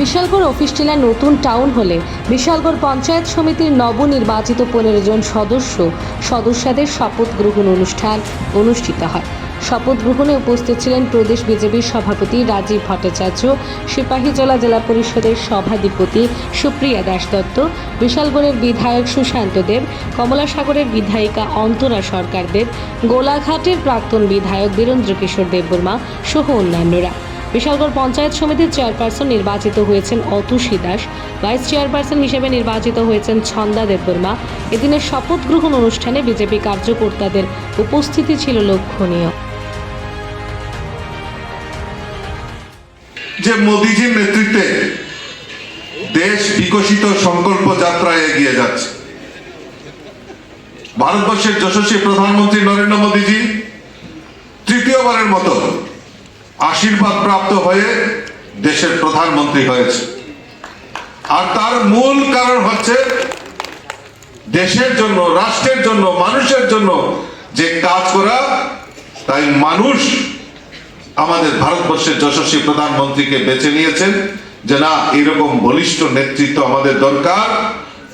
Bishalgarh office টিলার নতুন town হলে বিশালগড় পঞ্চায়েত সমিতির নবনির্বাচিত পনেরো জন সদস্য সদস্যদের শপথ গ্রহণ অনুষ্ঠান অনুষ্ঠিত হয়। শপথ গ্রহণে উপস্থিত ছিলেন প্রদেশ বিজেপির সভাপতি রাজীব ভট্টাচার্য সিপাহীজলা জেলা পরিষদের সভাধিপতি সুপ্রিয়া দাস দত্ত বিশালগড়ের বিধায়ক সুশান্ত দেব, কমলাসাগরের বিধায়িকা অন্তরা সরকার দেব, গোলাঘাটের প্রাক্তন বিধায়ক বীরেন্দ্র কিশোর দেববর্মা সহ অন্যান্যরা। বিশালগড় পঞ্চায়েত সমিতির চেয়ারপারসন নির্বাচিত হয়েছেন অতুষী দাস। ভাইস চেয়ারপারসন হিসেবে নির্বাচিত হয়েছেন ছন্দা দেববর্মা। এদিনের শপথ গ্রহণ অনুষ্ঠানে বিজেপি কার্যকর্তাদের উপস্থিতি ছিল লক্ষণীয়। যে মোদিজির নেতৃত্বে দেশ বিকশিত সংকল্প যাত্রায় এগিয়ে যাচ্ছে। ভারতবর্ষের যশস্বী প্রধানমন্ত্রী নরেন্দ্র মোদীজি তৃতীয়বারের মতো আশীর্বাদ প্রাপ্ত হয়ে দেশের প্রধানমন্ত্রী হয়েছে। আর তার মূল কারণ হচ্ছে দেশের জন্য, রাষ্ট্রের জন্য, মানুষের জন্য যে কাজ করা, তাই মানুষ আমাদের ভারতবর্ষের যশস্বী প্রধানমন্ত্রীকে বেছে নিয়েছেন। যে না এরকম বলিষ্ঠ নেতৃত্ব আমাদের দরকার।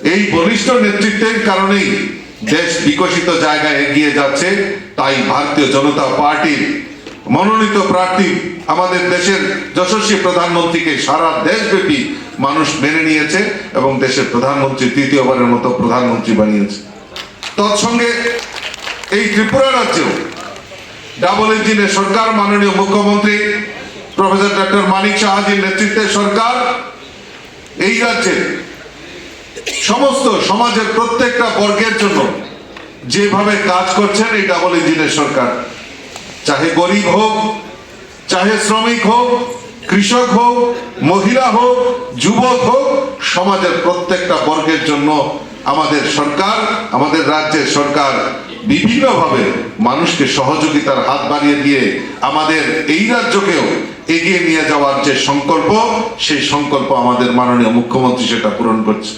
এই বলিষ্ঠ নেতৃত্বের কারণেই দেশ বিকশিত জায়গায় এগিয়ে যাচ্ছে। তাই ভারতীয় জনতা পার্টির মনোনীত প্রার্থী আমাদের দেশের যশস্বী প্রধানমন্ত্রীকে সারা দেশব্যাপী মানুষ মেনে নিয়েছে এবং দেশের প্রধানমন্ত্রী তৃতীয়বারের মতো প্রধানমন্ত্রী বানিয়েছে। তৎসঙ্গে এই ত্রিপুরা রাজ্যেও ডাবল ইঞ্জিনের সরকার, মাননীয় মুখ্যমন্ত্রী, প্রফেসর ডক্টর মানিক সাহাজির নেতৃত্বে সরকার, এই রাজ্যে সমস্ত সমাজের প্রত্যেকটা বর্গের জন্য যেভাবে কাজ করছেন এই ডাবল ইঞ্জিনের সরকার চাহে গরিব হোক, চাহে শ্রমিক হোক, কৃষক হোক, মহিলা হোক, যুবক হোক, সমাজের প্রত্যেকটা বর্গের জন্য আমাদের সরকার, আমাদের রাজ্যের সরকার বিভিন্নভাবে মানুষকে সহযোগিতার হাত বাড়িয়ে দিয়ে আমাদের এই রাজ্যকেও এগিয়ে নিয়ে যাওয়ার যে সংকল্প, সেই সংকল্প আমাদের মাননীয় মুখ্যমন্ত্রী সেটা পূরণ করছে।